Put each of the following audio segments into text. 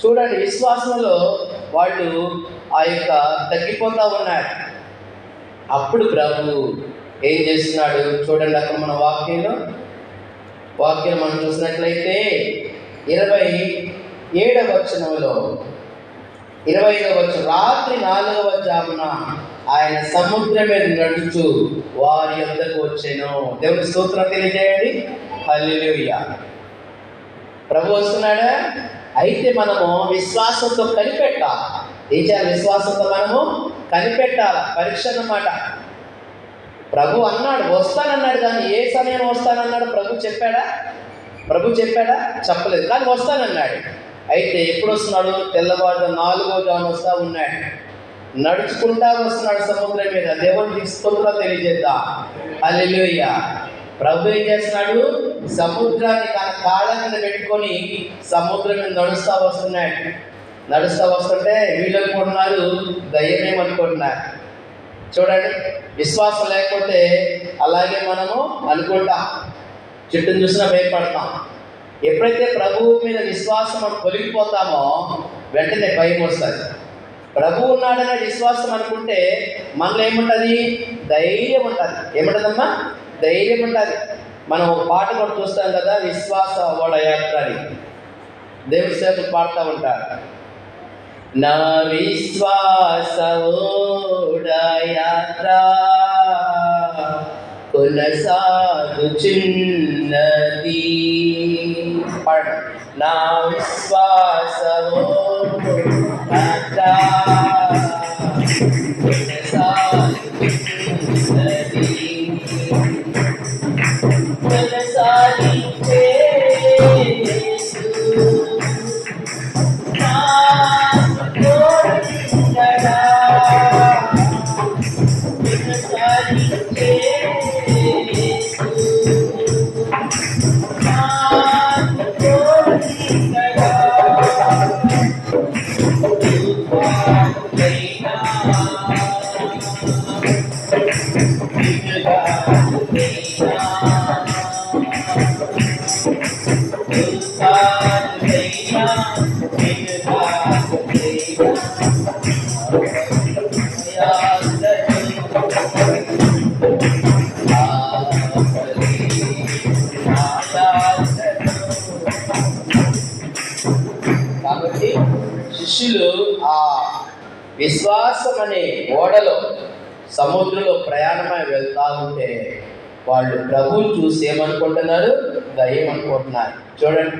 చూడండి విశ్వాసంలో వాళ్ళు ఆ యొక్క తగ్గిపోతా ఉన్నారు. అప్పుడు ప్రభు ఏం చేస్తున్నాడు? చూడండి అక్కడ మన వాక్యంలో. వాక్యం మనం చూసినట్లయితే ఇరవై ఏడవ వచనంలో ఇరవై ఐదవ వచ్చిన రాత్రి నాలుగవ జామున ఆయన సముద్రం మీద నడుచు వారి యొద్దకు వచ్చాను. దేవుని స్తోత్రం తెలియజేయండి. హల్లుయ ప్రభు వస్తున్నాడా? అయితే మనము విశ్వాసంతో కనిపెట్టాలి. ఏం చేయాలి? విశ్వాసంతో మనము కనిపెట్టాలి. పరీక్ష అన్నమాట. ప్రభు అన్నాడు వస్తానన్నాడు కానీ ఏ సమయం వస్తానన్నాడు ప్రభు చెప్పాడా? ప్రభు చెప్పాడా? చెప్పలేదు. కానీ వస్తానన్నాడు. అయితే ఎప్పుడు వస్తున్నాడు? తెల్లవారు నాలుగో జాను వస్తా ఉన్నాడు. నడుచుకుంటా వస్తున్నాడు సముద్రం మీద. దేవుడు తీసుకుంటా తెలియజేద్దాం. అల్లెలుయ్య ప్రభు ఏం చేస్తున్నాడు? సముద్రాన్ని తన కాళ్ళ మీద పెట్టుకొని సముద్రం మీద నడుస్తా వస్తున్నాడు. నడుస్తా వస్తుంటే వీళ్ళు అనుకుంటున్నారు దయ్యమేం అనుకుంటున్నారు చూడండి విశ్వాసం లేకపోతే అలాగే మనము అనుకుంటాం. చుట్టూ చూసినా భయపడతాం. ఎప్పుడైతే ప్రభువు మీద విశ్వాసం మనం తొలగిపోతామో వెంటనే భయం వస్తుంది. ప్రభువు ఉన్నాడనే విశ్వాసం అనుకుంటే మనలో ఏముంటుంది? ధైర్యం ఉంటుంది. ఏముంటుందమ్మా? ధైర్యం ఉండాలి. మనం ఒక పాట కూడా చూస్తాం కదా విశ్వాస ఓడ యాత్ర అని. దేవుడి సేవలు పాడుతూ ఉంటారు. నా విశ్వాస ఓడ యాత్ర కొనసాగుచున్నది. పాడ నా విశ్వాస ఓడ యాత్ర శిష్యులు ఆ విశ్వాసం అనే ఓడలో సముద్రంలో ప్రయాణమై వెళ్తా ఉంటే వాళ్ళు ప్రభువుని చూసి ఏమనుకుంటున్నారు? దయ్యం అనుకుంటున్నారు చూడండి.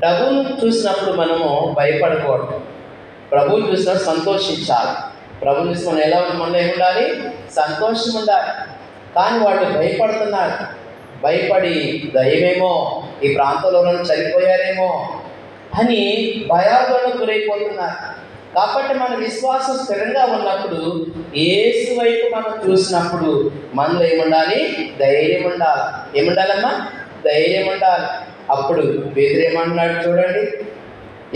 ప్రభువును చూసినప్పుడు మనము భయపడకూడదు. ప్రభువుని చూసినప్పుడు సంతోషించాలి. ప్రభుని చూసి మనం ఎలా ఉండాలి ఏముండాలి? సంతోషం ఉండాలి. కానీ వాళ్ళు భయపడుతున్నారు. భయపడి దయ్యమేమో ఈ ప్రాంతంలో చనిపోయారేమో అని భయాందోళనకు గురైపోతున్నారు. కాబట్టి మన విశ్వాసం స్థిరంగా ఉన్నప్పుడు ఏసు వైపు మనం చూసినప్పుడు మనలో ఏముండాలి? ధైర్యం ఉండాలి. ఏముండాలమ్మా? ధైర్యం ఉండాలి. అప్పుడు పేదరు ఏమన్నాడు చూడండి.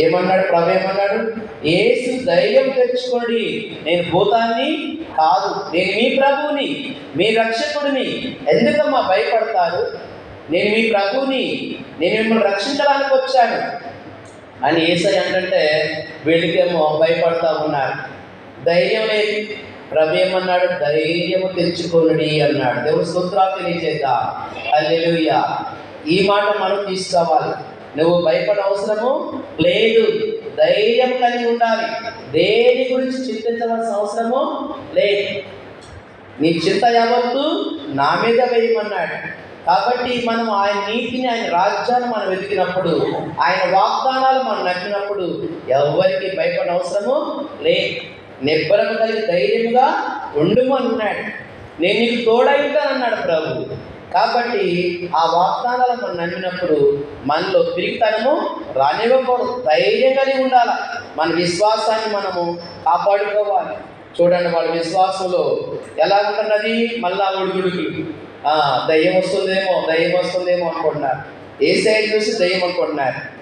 ఏమన్నాడు? ప్రభు ఏమన్నాడు? ఏసు ధైర్యం తెచ్చుకోండి. నేను భూతాన్ని కాదు నేను మీ ప్రభువుని మీ రక్షకుడిని. ఎందుకమ్మా భయపడతారు? నేను మీ ప్రభువుని నేను మిమ్మల్ని రక్షించడానికి వచ్చాను. అని ఏసై అంటే వీళ్ళకేమో భయపడతా ఉన్నారు. ధైర్యం లేదు ప్రభు ఏమన్నాడు ధైర్యము తెచ్చుకొనుడి అన్నాడు. దేవుడు సూత్రాలు తెలియజేద్దా అల్లెలుయ్య ఈ మాట మనం తీసుకోవాలి. నువ్వు భయపడ అవసరము లేదు. ధైర్యం కలిగి ఉండాలి. దేని గురించి చింతించవలసిన అవసరము లేదు. నీ చింత యావత్తు నా మీద వేయమన్నాడు. కాబట్టి మనం ఆయన నీతిని ఆయన రాజ్యాన్ని మనం వెతికినప్పుడు ఆయన వాగ్దానాలు మనం నమ్మినప్పుడు ఎవరికి భయపడిన అవసరము లే. నిబ్బరం కలిగి ధైర్యంగా ఉండుము అన్నాడు. నేను నీకు తోడైతానన్నాడు ప్రభు. కాబట్టి ఆ వాగ్దానాలు మనం నమ్మినప్పుడు మనలో తిరిగితనము రానివ్వకూడదు. ధైర్యం కలిగి ఉండాలి. మన విశ్వాసాన్ని మనము కాపాడుకోవాలి. చూడండి వాళ్ళ విశ్వాసంలో ఎలా ఉంటున్నది మళ్ళా ఉడుగుడుగులు దయ్యం వస్తుందేమో దయ్యం వస్తుందేమో అనుకుంటున్నారు. ఏ సైడ్ చూసి దయ్యం అనుకుంటున్నారు.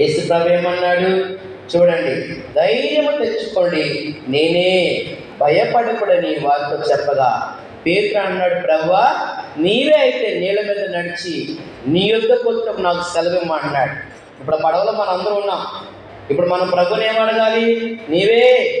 ఏసు ప్రభు ఏమన్నాడు? చూడండి ధైర్యము తెచ్చుకోండి. నేనే భయపడకూడని వారితో చెప్పగా పేతురు అన్నాడు ప్రవ్వా నీవే అయితే నీళ్ళ మీద నడిచి నీ యొక్క వచ్చి నాకు సెలవిమ్మ అన్నాడు. ఇప్పుడు పడవలో మనం అందరూ ఉన్నాం. ఇప్పుడు మనం ప్రభుని ఏమడగాలి? నీవే